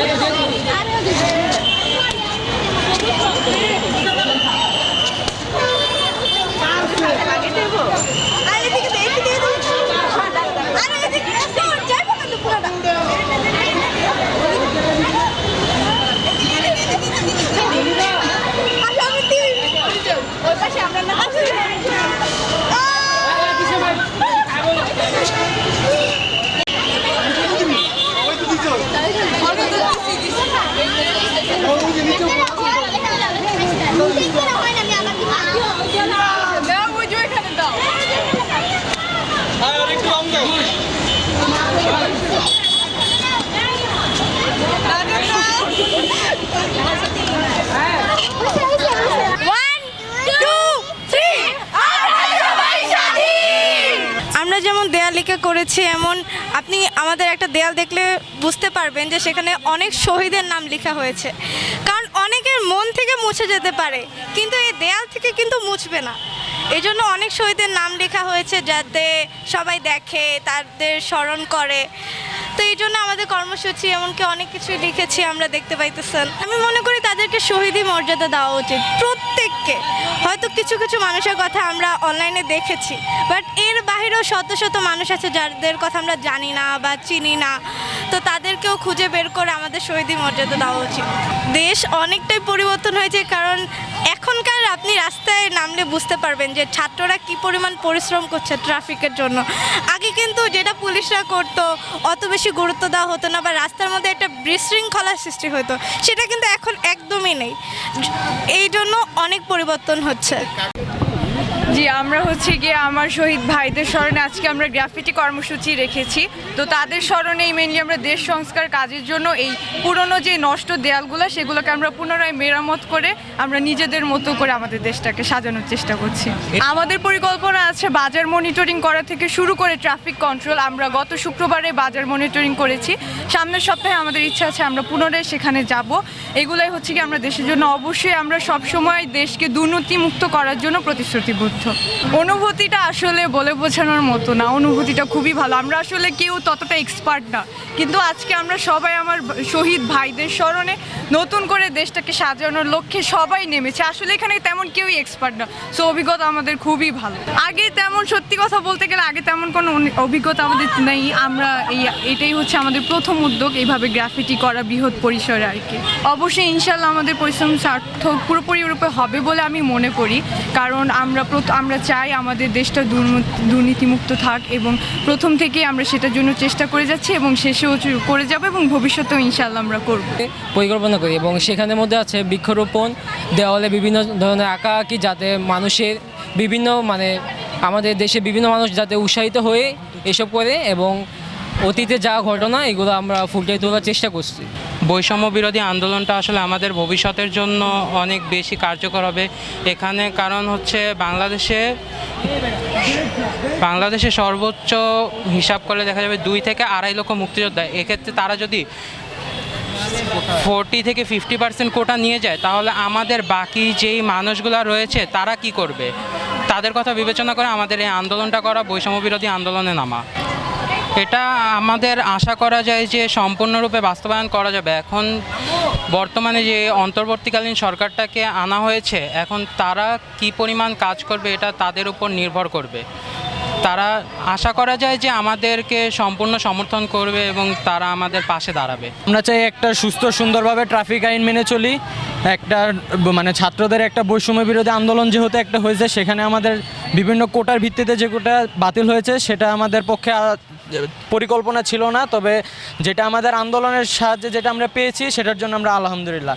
আরে এদিকে দে, এদিকে দে। আরে এদিকে দে, যাইবো কিন্তু পুরোটা। আসো, আমি দিই। ওই পাশে আমরা না আসি। দাও, ওই যে ওইখানে দাও। আমরা দেয়ালিকা করেছি এমন, আপনি আমাদের একটা দেয়াল দেখলে বুঝতে পারবেন যে সেখানে অনেক শহীদের নাম লেখা হয়েছে। কারণ অনেকের মন থেকে মুছে যেতে পারে, কিন্তু এই দেয়াল থেকে কিন্তু মুছবে না। এই জন্য অনেক শহীদের নাম লেখা হয়েছে যাতে সবাই দেখে, তাদের স্মরণ করে। তো এই জন্য আমাদের কর্মসূচি, এমনকি অনেক কিছুই লিখেছি আমরা দেখতে পাইতেছেন। আমি মনে করি তাদেরকে শহীদই মর্যাদা দেওয়া উচিত, প্রত্যেককে। হয়তো কিছু কিছু মানুষের কথা আমরা অনলাইনে দেখেছি, বাট এর বাহিরেও শত শত মানুষ আছে যাদের কথা আমরা জানি না বা চিনি না। তো তাদেরকেও খুঁজে বের করে আমাদের শহীদই মর্যাদা দেওয়া উচিত। দেশ অনেকটাই পরিবর্তন হয়েছে, কারণ এখনকার আপনি রাস্তায় নামলে বুঝতে পারবেন যে ছাত্ররা কি পরিমাণ পরিশ্রম করছে ট্রাফিকের জন্য। আগে কিন্তু যেটা পুলিশরা করতো, অত বেশি গুরুত্ব দেওয়া হতো না বা রাস্তার মধ্যে একটা বিশৃঙ্খলার সৃষ্টি হতো, সেটা কিন্তু এখন একদমই নেই। এই জন্য অনেক পরিবর্তন হচ্ছে। জি, আমরা হচ্ছে গিয়ে আমার শহীদ ভাইদের স্মরণে আজকে আমরা গ্রাফিটি কর্মসূচি রেখেছি। তো তাদের স্মরণেই মেনলি আমরা দেশ সংস্কার কাজের জন্য এই পুরনো যে নষ্ট দেয়ালগুলো, সেগুলোকে আমরা পুনরায় মেরামত করে আমরা নিজেদের মতো করে আমাদের দেশটাকে সাজানোর চেষ্টা করছি। আমাদের পরিকল্পনা আছে বাজার মনিটরিং করা থেকে শুরু করে ট্রাফিক কন্ট্রোল আমরা গত শুক্রবারে বাজার মনিটরিং করেছি। সামনের সপ্তাহে আমাদের ইচ্ছা আছে আমরা পুনরায় সেখানে যাব। এগুলাই হচ্ছে কি আমরা দেশের জন্য অবশ্যই আমরা সবসময় দেশকে দুর্নীতিমুক্ত করার জন্য প্রতিশ্রুতিবদ্ধ। অনুভূতিটা আসলে বলে বোঝানোর মতো না। অনুভূতিটা খুবই ভালো। আমরা আসলে কেউ ততটা এক্সপার্ট না। কিন্তু আজকে আমরা সবাই আমার শহীদ ভাইদের স্মরণে নতুন করে দেশটাকে সাজানোর লক্ষ্যে সবাই নেমেছে। আসলে এখানে তেমন কেউই এক্সপার্ট না। সো অভিজ্ঞতা আমাদের খুবই ভালো। আগে তেমন সত্যি কথা বলতে গেলে আগে তেমন কোনো অভিজ্ঞতা আমাদের নেই। আমরা এই, এটাই হচ্ছে আমাদের প্রথম উদ্যোগ এইভাবে গ্রাফিটি করা বৃহৎ পরিসরে আর কি। অবশ্যই ইনশাল্লাহ আমাদের পরিশ্রম সার্থক পুরোপুরি রূপে হবে বলে আমি মনে করি। কারণ আমরা প্রথ- আমরা চাই আমাদের দেশটা দুর্নীতি- দুর্নীতিমুক্ত থাক এবং প্রথম থেকেই আমরা সেটার জন্য চেষ্টা করে যাচ্ছি এবং শেষেও করে যাব এবং ভবিষ্যতেও ইনশাল্লাহ আমরা করব। পরিকল্পনা করি এবং সেখানের মধ্যে আছে বৃক্ষরোপণ, দেওয়ালে বিভিন্ন ধরনের আঁকা আঁকি যাতে মানুষের বিভিন্ন মানে আমাদের দেশে বিভিন্ন মানুষ যাতে উৎসাহিত হয়ে এসব করে এবং অতীতে যা ঘটনা, এগুলো আমরা ফুটিয়ে তোলার চেষ্টা করছি। বৈষম্য বিরোধী আন্দোলনটা আসলে আমাদের ভবিষ্যতের জন্য অনেক বেশি কার্যকর হবে। এখানে কারণ হচ্ছে বাংলাদেশে বাংলাদেশে সর্বোচ্চ হিসাব করলে দেখা যাবে দুই থেকে আড়াই লক্ষ মুক্তিযোদ্ধা। এক্ষেত্রে তারা যদি ফোরটি থেকে ফিফটি পার্সেন্ট কোটা নিয়ে যায়, তাহলে আমাদের বাকি যেই মানুষগুলো রয়েছে, তারা কি করবে? তাদের কথা বিবেচনা করে আমাদের এই আন্দোলনটা করা বৈষম্য বিরোধী আন্দোলনে নামা। এটা আমাদের আশা করা যায় যে সম্পূর্ণরূপে বাস্তবায়ন করা যাবে। এখন বর্তমানে যে অন্তর্বর্তীকালীন সরকারটাকে আনা হয়েছে, এখন তারা কি পরিমাণ কাজ করবে এটা তাদের উপর নির্ভর করবে। তারা আশা করা যায় যে আমাদেরকে সম্পূর্ণ সমর্থন করবে এবং তারা আমাদের পাশে দাঁড়াবে। আমরা চাই একটা সুস্থ, সুন্দরভাবে ট্রাফিক আইন মেনে চলি। একটা মানে ছাত্রদের একটা বৈষম্য বিরোধী আন্দোলন যেহেতু একটা হয়েছে, সেখানে আমাদের বিভিন্ন কোটার ভিত্তিতে যে কোটা বাতিল হয়েছে, সেটা আমাদের পক্ষে পরিকল্পনা ছিল না, তবে যেটা আমাদের আন্দোলনের সাহায্যে যেটা আমরা পেয়েছি, সেটার জন্য আমরা আলহামদুলিল্লাহ।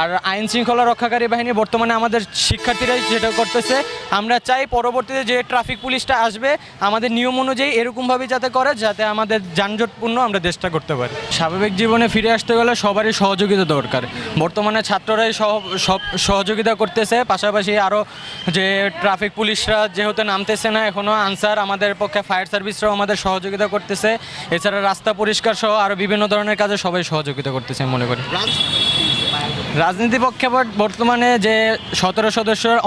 আর আইন শৃঙ্খলা রক্ষাকারী বাহিনী বর্তমানে আমাদের শিক্ষার্থীরাই যেটা করতেছে। আমরা চাই পরবর্তীতে যে ট্রাফিক পুলিশটা আসবে আমাদের নিয়ম অনুযায়ী এরকমভাবে যাতে করে যাতে আমাদের যানজটপূর্ণ আমরা দেশটা করতে পারি। স্বাভাবিক জীবনে ফিরে আসতে গেলে সবারই সহযোগিতা দরকার। বর্তমানে ছাত্ররাই সহ সব সহযোগিতা করতেছে পাশাপাশি আরও যে ট্রাফিক পুলিশরা যেহেতু নামতেছে না এখনও আনসার আমাদের পক্ষে ফায়ার সার্ভিসরাও আমাদের সহযোগিতা করতেছে। এছাড়া রাস্তা পরিষ্কার সহ আরও বিভিন্ন ধরনের কাজে সবাই সহযোগিতা করতেছে মনে করি। রাজনীতি প্রেক্ষাপট বর্তমানে যে সতেরো সদস্যের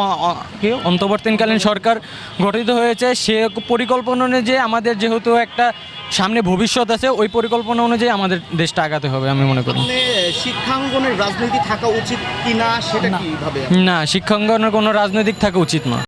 কি অন্তর্বর্তীকালীন সরকার গঠিত হয়েছে সে পরিকল্পনা অনুযায়ী আমাদের যেহেতু একটা সামনে ভবিষ্যৎ আছে ওই পরিকল্পনা অনুযায়ী আমাদের দেশটা আগাতে হবে আমি মনে করি। শিক্ষাঙ্গনের রাজনীতি থাকা উচিত কি না সেটা না শিক্ষাঙ্গনের কোনো রাজনৈতিক থাকা উচিত না